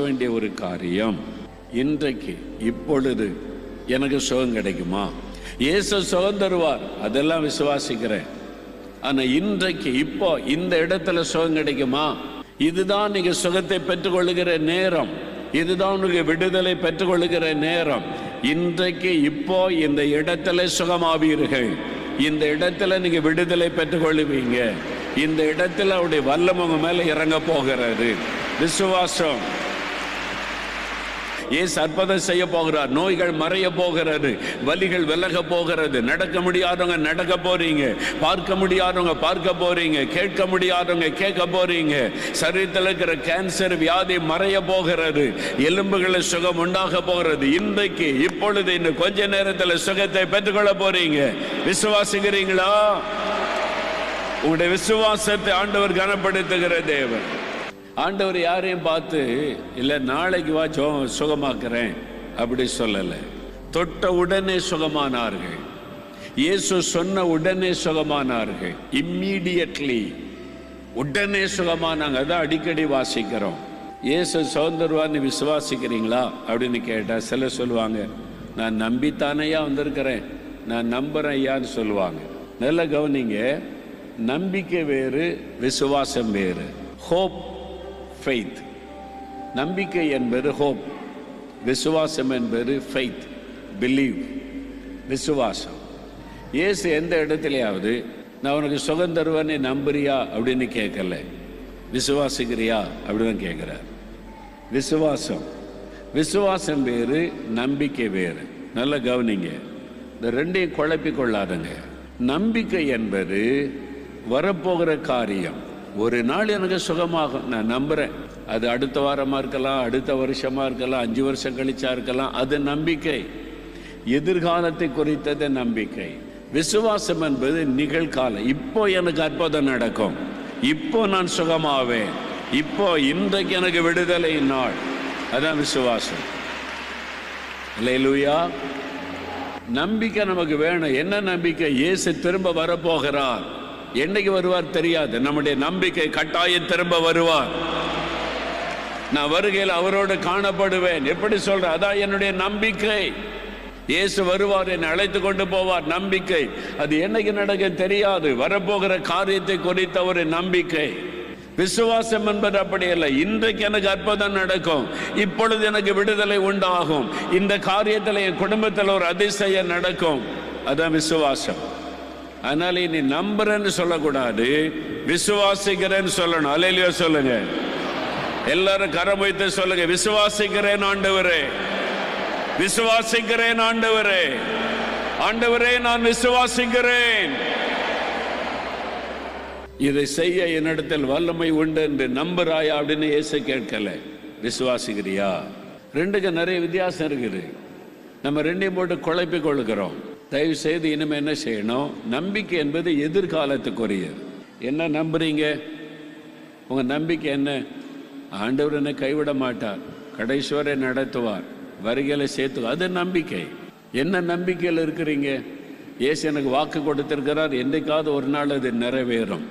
வேண்டிய ஒரு காரியம். இன்றைக்கு இப்பொழுது எனக்கு சுகம் கிடைக்குமா? இயேசு சுகம் தருவார். அதெல்லாம் விசுவாசிக்கிறேன். ஆனா இன்றைக்கு இப்போ இந்த இடத்துல சுகம் கிடைக்குமா? இதுதான் நீங்க சுகத்தை பெற்றுக்கொள்ளுகிற நேரம். இதுதான் உனக்கு விடுதலை பெற்றுக்கொள்ளுகிற நேரம். இன்றைக்கு இப்போ இந்த இடத்துல சுகமாவீர்கள். இந்த இடத்துல நீங்க விடுதலை பெற்றுக்கொள்ளுவீங்க. இந்த இடத்துல அவருடைய வல்லம் மேல இறங்க போகிறது. விசுவாசம். ஏசு அற்புதம் செய்ய போகிறார்? நோய்கள் மறைய போகிறது. வலிகள் விலக போகிறது. நடக்க முடியாதவங்க நடக்க போறீங்க. பார்க்க முடியாதவங்க பார்க்க போறீங்க. கேட்க முடியாதவங்க கேட்க போறீங்க. சரீரத்தில் இருக்கிற கேன்சர் வியாதி மறைய போகிறது. எலும்புகளை சுகம் உண்டாக போகிறது. இன்றைக்கு இப்பொழுது இன்னும் கொஞ்ச நேரத்தில் சுகத்தை பெற்றுக்கொள்ள போறீங்க. விசுவாசிக்கிறீங்களா? உங்களுடைய விசுவாசத்தை ஆண்டவர் கனப்படுத்துகிற தேவன். ஆண்டவர் யாரையும் பார்த்து இல்லை நாளைக்கு வா சோ சுகமாக்குறேன். அப்படி சொல்லலை. தொட்ட உடனே சுகமானார்கள். இயேசு சொன்ன உடனே சுகமானார்கள். இம்மீடியட்லி உடனே சுகமானாங்க. தான் அடிக்கடி வாசிக்கிறோம். இயேசு சுதந்திரவான்னு விசுவாசிக்கிறீங்களா? அப்படின்னு கேட்டால் சில சொல்லுவாங்க நான் நம்பித்தானையா வந்திருக்கிறேன். நான் நம்புறேன் ஐயான்னு சொல்லுவாங்க. நல்ல கவனிங்க. நம்பிக்கை வேறு விசுவாசம் வேறு. ஹோப் ஃபெய்த் நம்பிக்கை என்பது ஹோப் விசுவாசம் என்பது ஃபெய்த் பிலீவ் விசுவாசம். இயேசு எந்த இடத்துலையாவது நான் உனக்கு சுகம் தருவேன்னு நம்புறியா? அப்படின்னு கேட்கல. விசுவாசிக்கிறியா? அப்படின்னு கேட்குறார். விசுவாசம். விசுவாசம் வேறு நம்பிக்கை வேறு. நல்லா கவனிங்க. இந்த ரெண்டையும் குழப்பிக் கொள்ளாதுங்க நம்பிக்கை என்பது வரப்போகிற காரியம். ஒரு நாள் எனக்கு சுகமாகும். நான் நம்புறேன். அது அடுத்த வாரமாக இருக்கலாம் அடுத்த வருஷமா இருக்கலாம் அஞ்சு வருஷம் கழிச்சா இருக்கலாம். அது நம்பிக்கை. எதிர்காலத்தை குறித்தது நம்பிக்கை. விசுவாசம் என்பது நிகழ்காலம். இப்போ எனக்கு அற்புதம் நடக்கும். இப்போ நான் சுகமாவேன். இப்போ இன்றைக்கு எனக்கு விடுதலை நாள். அதான் விசுவாசம். இல்லையா நம்பிக்கை நமக்கு வேணும். என்ன நம்பிக்கை? இயேசு திரும்ப வரப்போகிறார். என்னைக்கு வருவார் தெரியாது. நம்முடைய நம்பிக்கை கட்டாயம் திரும்ப வருவார். நான் வருகையில் அவரோடு காணப்படுவேன். எப்படி சொல்ற? அதான் என்னுடைய நம்பிக்கை. இயேசு வருவார் என்னை அழைத்து கொண்டு போவார். நம்பிக்கை. அது என்னைக்கு நடக்க தெரியாது. வரப்போகிற காரியத்தை குறித்த ஒரு நம்பிக்கை. விசுவாசம் என்பது அப்படி இல்லை இன்றைக்கு எனக்கு அற்புதம் நடக்கும். இப்பொழுது எனக்கு விடுதலை உண்டாகும். இந்த காரியத்தில் என் குடும்பத்தில் ஒரு அதிசயம் நடக்கும். அதான் விசுவாசம். அதனால நீ நம்புறேன்னு சொல்லக்கூடாது விசுவாசிக்கிறேன்னு சொல்லணும். அலையிலையோ சொல்லுங்க. எல்லாரும் கரம் வைத்து சொல்லுங்க விசுவாசிக்கிறேன் ஆண்டவரே. விசுவாசிக்கிறேன் ஆண்டவரே. ஆண்டவரே நான் விசுவாசிக்கிறேன். இதை செய்ய என்னிடத்தில் வல்லமை உண்டு என்று நம்புறாயா அப்படின்னு இயேசு கேட்கல. விசுவாசிக்கிறியா? ரெண்டுக்கு நிறைய வித்தியாசம் இருக்குது. நம்ம ரெண்டையும் போட்டு குழப்பிக் கொள்கிறோம். தயவு செய்து இனிமே என்ன செய்யணும்? நம்பிக்கை என்பது எதிர்காலத்துக்குரியது. என்ன நம்புறீங்க? உங்க நம்பிக்கை என்ன? ஆண்டவர் என்னை கைவிட மாட்டார். கடைசுவரை நடத்துவார். வருகையில சேர்த்து அது நம்பிக்கை. என்ன நம்பிக்கையில் இருக்கிறீங்க? இயேசு எனக்கு வாக்கு கொடுத்திருக்கிறார். என்றைக்காவது ஒரு நாள் அது நிறைவேறும்.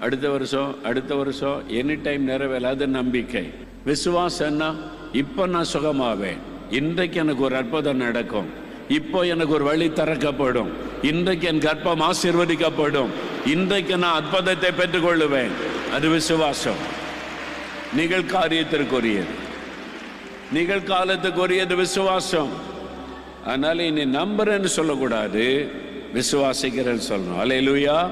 அடுத்த வருஷம் அடுத்த வருஷம் எனி டைம் நிறைவேற அது நம்பிக்கை. விசுவாசம்னா இப்போ நான் சுகமாவேன். இன்றைக்கு எனக்கு ஒரு அற்புதம் நடக்கும். இப்போ எனக்கு ஒரு வழி திறக்கப்படும். இன்றைக்கு என் கர்ப்பம் ஆசீர்வதிக்கப்படும். இன்றைக்கு நான் அற்புதத்தை பெற்றுக்கொள்ளுவேன். அது விசுவாசம். நிகழ்காரியத்திற்குரியது நிகழ்காலத்துக்குரியது விசுவாசம். அதனால இனி நம்புறேன்னு சொல்லக்கூடாது. விசுவாசிக்கிறேன்னு சொல்லணும். அலையிலுயா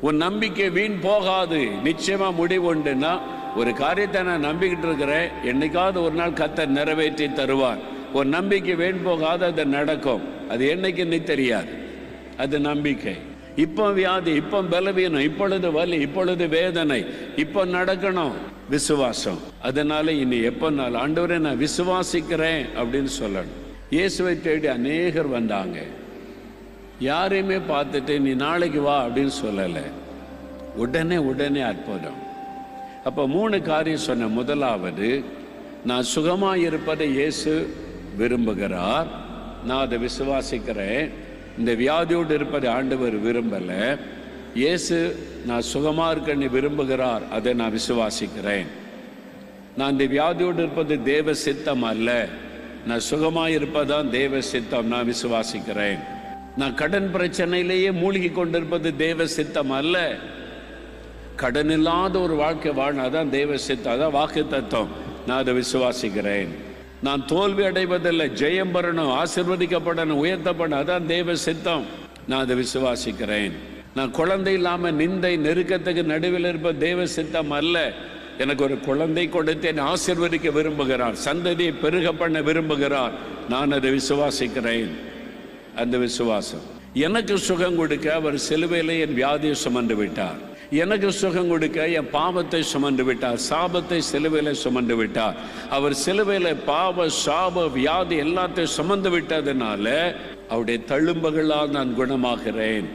உன் நம்பிக்கை வீண் போகாது. நிச்சயமா முடிவு உண்டுன்னா ஒரு காரியத்தை நான் நம்பிக்கிட்டு இருக்கிறேன். என்னைக்காவது ஒரு நாள் கத்தை நிறைவேற்றி தருவார். ஒரு நம்பிக்கை வேண் போகாத அது நடக்கும். அது என்னைக்குன்னு தெரியாது. அது நம்பிக்கை. இப்போ வியாதி இப்போ பலவீனம் இப்பொழுது வலி இப்பொழுது வேதனை இப்போ நடக்கணும். விசுவாசம். அதனால இனி எப்போ நாள்? ஆண்டவரே நான் விசுவாசிக்கிறேன் அப்படின்னு சொல்லணும். இயேசுவை தேடி அநேகர் வந்தாங்க. யாரையுமே பார்த்துட்டு நீ நாளைக்கு வா அப்படின்னு சொல்லலை. உடனே உடனே அற்புதம். அப்போ மூணு காரியம் சொன்ன முதலாவது நான் சுகமாக இருப்பதை இயேசு விரும்புகிறார். நான் அதை விசுவாசிக்கிறேன். இந்த வியாதியோடு இருப்பதை ஆண்டவர் விரும்பலை. இயேசு நான் சுகமாக இருக்கன்னு விரும்புகிறார் அதை நான் விசுவாசிக்கிறேன். நான் இந்த வியாதியோடு இருப்பது தேவ சித்தம் அல்ல. நான் சுகமாக இருப்பதான் தேவ சித்தம் நான் விசுவாசிக்கிறேன். நான் கடன் பிரச்சனையிலேயே மூழ்கி கொண்டிருப்பது தேவ சித்தம் அல்ல. கடன் இல்லாத ஒரு வாழ்க்கை வாழ்னாதான் தேவ சித்தம். அதான் வாக்கு தத்துவம் நான் அதை விசுவாசிக்கிறேன். நான் தோல்வி அடைவதில்லை ஜெயம் பெறணும் ஆசிர்வதிக்கப்படணும் உயர்த்தப்படணும் அதான் தேவ சித்தம். நான் அதை விசுவாசிக்கிறேன். நான் குழந்தை இல்லாமல் நிந்தை நெருக்கத்துக்கு நடுவில் இருப்ப தேவ சித்தம் அல்ல. எனக்கு ஒரு குழந்தை கொடுத்து என்னை ஆசிர்வதிக்க விரும்புகிறார் சந்ததியை பெருக பண்ண விரும்புகிறார். நான் அதை விசுவாசிக்கிறேன். அந்த விசுவாசம். எனக்கு சுகம் கொடுக்க அவர் சிலுவையிலே என் வியாதியை சுமந்து விட்டார். எனக்கு சுகம் கொடுக்க என் பாவத்தை சுமந்து விட்டார். சாபத்தை சிலுவையில சுமந்து விட்டார். அவர் சிலுவையில் பாவ சாப வியாதி எல்லாத்தையும் சுமந்து விட்டதுனால அவருடைய தழும்புகளால் நான் குணமாகிறேன்.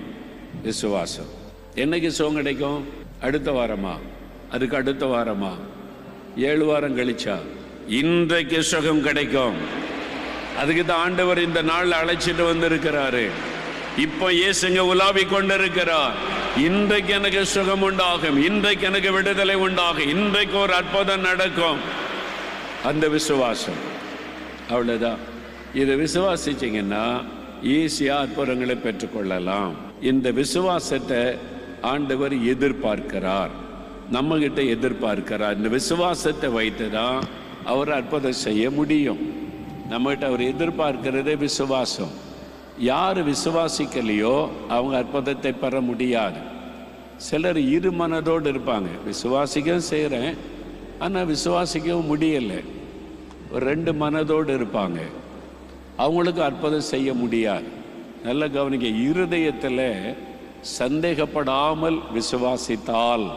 விசுவாசம். என்னைக்கு சுகம் கிடைக்கும்? அடுத்த வாரமா? அதுக்கு அடுத்த வாரமா? ஏழு வாரம் கழிச்சா? இன்றைக்கு சுகம் கிடைக்கும். அதுக்கு தான் ஆண்டவர் இந்த நாளில் அழைச்சிட்டு வந்திருக்கிறாரு. இப்போ ஏசுங்க உலாவி கொண்டிருக்கிறார். இன்றைக்கு எனக்கு சுகம் உண்டாகும் இன்றைக்கு எனக்கு விடுதலை உண்டாகும். இன்றைக்கு ஒரு அற்புதம் நடக்கும். அந்த விசுவாசம். அவ்வளவுதான். இதை விசுவாசிச்சீங்கன்னா ஈஸியா அற்புதங்களை பெற்றுக்கொள்ளலாம். இந்த விசுவாசத்தை ஆண்டவர் எதிர்பார்க்கிறார். நம்ம கிட்ட எதிர்பார்க்கிறார். இந்த விசுவாசத்தை வைத்து தான் அவர் அற்புதம் செய்ய முடியும். நம்மகிட்ட அவர் எதிர்பார்க்கிறதே விசுவாசம். யார் விசுவாசிக்கலையோ அவங்க அற்புதத்தை பெற முடியாது. சிலர் இரு மனதோடு இருப்பாங்க. விசுவாசிக்கவும் செய்கிறேன் ஆனால் விசுவாசிக்கவும் முடியலை. ஒரு ரெண்டு மனதோடு இருப்பாங்க. அவங்களுக்கு அற்புதம் செய்ய முடியாது. நல்ல கவனிக்க இருதயத்தில் சந்தேகப்படாமல் விசுவாசித்தால்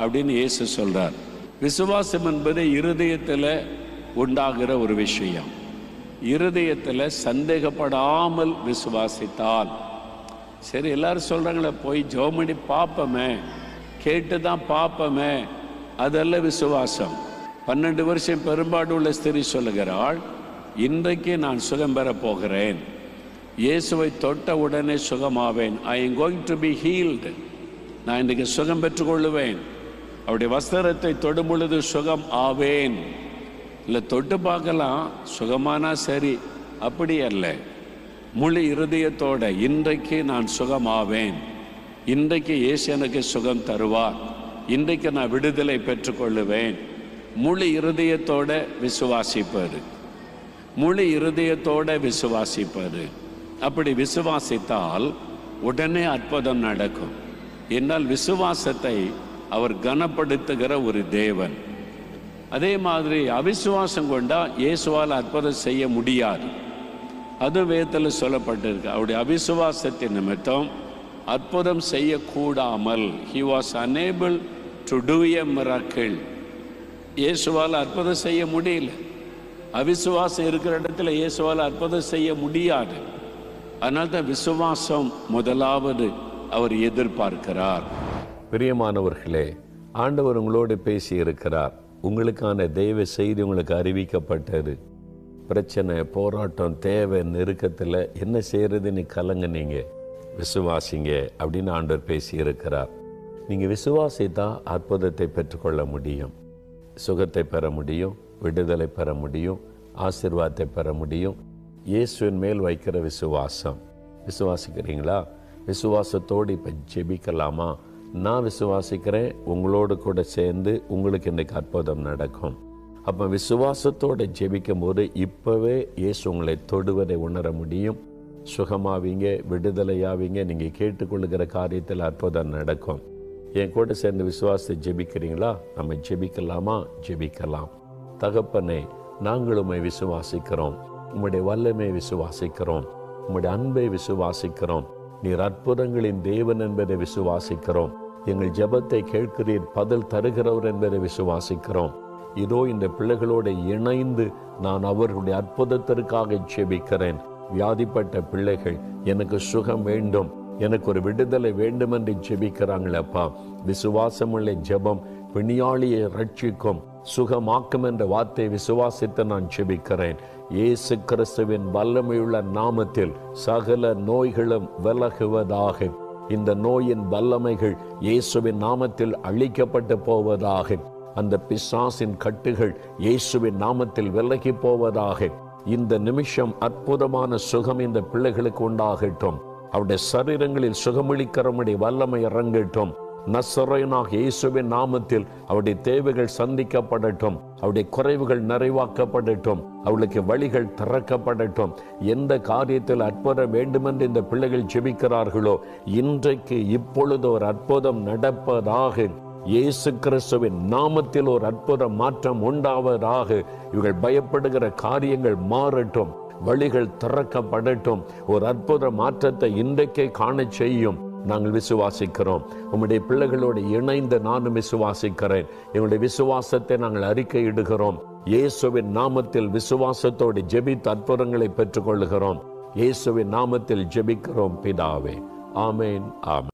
அப்படின்னு இயேசு சொல்கிறார் விசுவாசம் என்பது இருதயத்தில் உண்டாகிற ஒரு விஷயம். இருதயத்தில் சந்தேகப்படாமல் விசுவாசித்தால். சரி எல்லாரும் சொல்கிறாங்களே போய் ஜோமணி பார்ப்போமே கேட்டு தான் பார்ப்போமே அதெல்லாம் விசுவாசம். பன்னெண்டு வருஷம் பெரும்பாடு உள்ள ஸ்திரி சொல்லுகிறாள் இன்றைக்கு நான் சுகம் பெற போகிறேன். இயேசுவை தொட்ட உடனே சுகமாவேன். I am going to be healed நான் இன்றைக்கு சுகம் பெற்றுக்கொள்ளுவேன் அவருடைய வஸ்திரத்தை தொடும் பொழுது சுகம் ஆவேன். இல்லை தொட்டு பார்க்கலாம் சுகமானா சரி அப்படி அல்ல. முழு இருதயத்தோட இன்றைக்கு நான் சுகமாவேன். இன்றைக்கு இயேசு எனக்கு சுகம் தருவார். இன்றைக்கு நான் விடுதலை பெற்றுக்கொள்ளுவேன். முழு இருதயத்தோட விசுவாசிப்பார் முழு இருதயத்தோட விசுவாசிப்பார் அப்படி விசுவாசித்தால் உடனே அற்புதம் நடக்கும். என்னால் விசுவாசத்தை அவர் கனப்படுத்துகிற ஒரு தேவன். அதே மாதிரி அவிசுவாசம் கொண்டா இயேசுவால் அற்புதம் செய்ய முடியாது. அது வேதத்தில் சொல்லப்பட்டிருக்கு. அவருடைய அவிசுவாசத்தின் நிமித்தம் அற்புதம் செய்யக்கூடாமல் he was unable to do a miracle இயேசுவால் அற்புதம் செய்ய முடியல. அவிசுவாசம் இருக்கிற இடத்துல இயேசுவால் அற்புதம் செய்ய முடியாது. அதனால தான் விசுவாசம் முதலாவது அவர் எதிர்பார்க்கிறார். பிரியமானவர்களே ஆண்டவர் உங்களோடு பேசி இருக்கிறார் உங்களுக்கான தெய்வ செய்தி உங்களுக்கு அறிவிக்கப்பட்டது. பிரச்சனை போராட்டம் தேவை நெருக்கத்தில் என்ன செய்யறதுன்னு நீங்கள் விசுவாசிங்க அப்படின்னு ஆண்டவர் பேசியிருக்கிறார். நீங்கள் விசுவாசித்தா அற்புதத்தை பெற்றுக்கொள்ள முடியும். சுகத்தை பெற முடியும் விடுதலை பெற முடியும் ஆசிர்வாதத்தை பெற முடியும். இயேசுவின் மேல் வைக்கிற விசுவாசம். விசுவாசிக்கிறீங்களா? விசுவாசத்தோடு இப்போ ஜெபிக்கலாமா? நான் விசுவாசிக்கிறேன் உங்களோடு கூட சேர்ந்து உங்களுக்கு இன்றைக்கு அற்புதம் நடக்கும். அப்போ விசுவாசத்தோடு ஜெபிக்கும் போது இப்போவே இயேசு உங்களை தொடுவதை உணர முடியும். சுகமாவீங்க விடுதலையாவீங்க நீங்கள் கேட்டுக்கொள்ளுகிற காரியத்தில் அற்புதம் நடக்கும். என் கூட சேர்ந்து விசுவாசத்தை ஜெபிக்கிறீங்களா? நம்ம ஜெபிக்கலாமா? ஜெபிக்கலாம். தகப்பனே நாங்கள் விசுவாசிக்கிறோம். உம்முடைய வல்லமை விசுவாசிக்கிறோம். உம்முடைய அன்பை விசுவாசிக்கிறோம். நீர் அற்புதங்களின் தேவன் என்பதை விசுவாசிக்கிறோம். எங்கள் ஜபத்தை கேட்கிறீர் பதில் தருகிறவர் என்பதை விசுவாசிக்கிறோம். இதோ இந்த பிள்ளைகளோடு இணைந்து நான் அவர்களுடைய அற்புதத்திற்காக ஜெபிக்கிறேன். வியாதிப்பட்ட பிள்ளைகள் எனக்கு சுகம் வேண்டும். எனக்கு ஒரு விடுதலை வேண்டும் என்று ஜெபிக்கிறாங்களப்பா விசுவாசமுள்ள ஜெபம் பிணியாளியை ரட்சிக்கும் சுகமாக்கும் என்ற வார்த்தை விசுவாசித்து நான் ஜெபிக்கிறேன். இயேசு கிறிஸ்துவின் வல்லமையுள்ள நாமத்தில் சகல நோய்களும் விலகுவதாக இந்த நோயின் வல்லமைகள் இயேசுவின் நாமத்தில் அழிக்கப்பட்டு போவதாக அந்த பிசாசின் கட்டுகள் இயேசுவின் நாமத்தில் விலகி போவதாக இந்த நிமிஷம் அற்புதமான சுகம் இந்த பிள்ளைகளுக்கு உண்டாகட்டும். அவருடைய சரீரங்களில் சுகமளிக்கிறவனுடைய வல்லமை இறங்கட்டும். நசரனாக இயேசுவின் நாமத்தில் அவருடைய தேவைகள் சந்திக்கப்படட்டும். அவருடைய குறைவுகள் நிறைவாக்கப்படட்டும். அவளுக்கு வழிகள் திறக்கப்படட்டும். எந்த காரியத்தில் அற்புதம் வேண்டுமென்று இந்த பிள்ளைகள் ஜெபிக்கிறார்களோ இன்றைக்கு இப்பொழுது ஒரு அற்புதம் நடப்பதாக இயேசு கிறிஸ்துவின் நாமத்தில் ஒரு அற்புத மாற்றம் உண்டாவதாக இவர்கள் பயப்படுகிற காரியங்கள் மாறட்டும். வழிகள் திறக்கப்படட்டும். ஒரு அற்புத மாற்றத்தை இன்றைக்கே காண செய்யும். நாங்கள் விசுவாசிக்கிறோம். உம்முடைய பிள்ளைகளோடு இணைந்து நானும் விசுவாசிக்கிறேன். எங்களுடைய விசுவாசத்தை நாங்கள் அறிக்கையிடுகிறோம். இயேசுவின் நாமத்தில் விசுவாசத்தோடு ஜெபித்து அற்புதங்களை பெற்றுக்கொள்கிறோம் இயேசுவின் நாமத்தில் ஜெபிக்கிறோம் பிதாவே. ஆமேன் ஆமென்.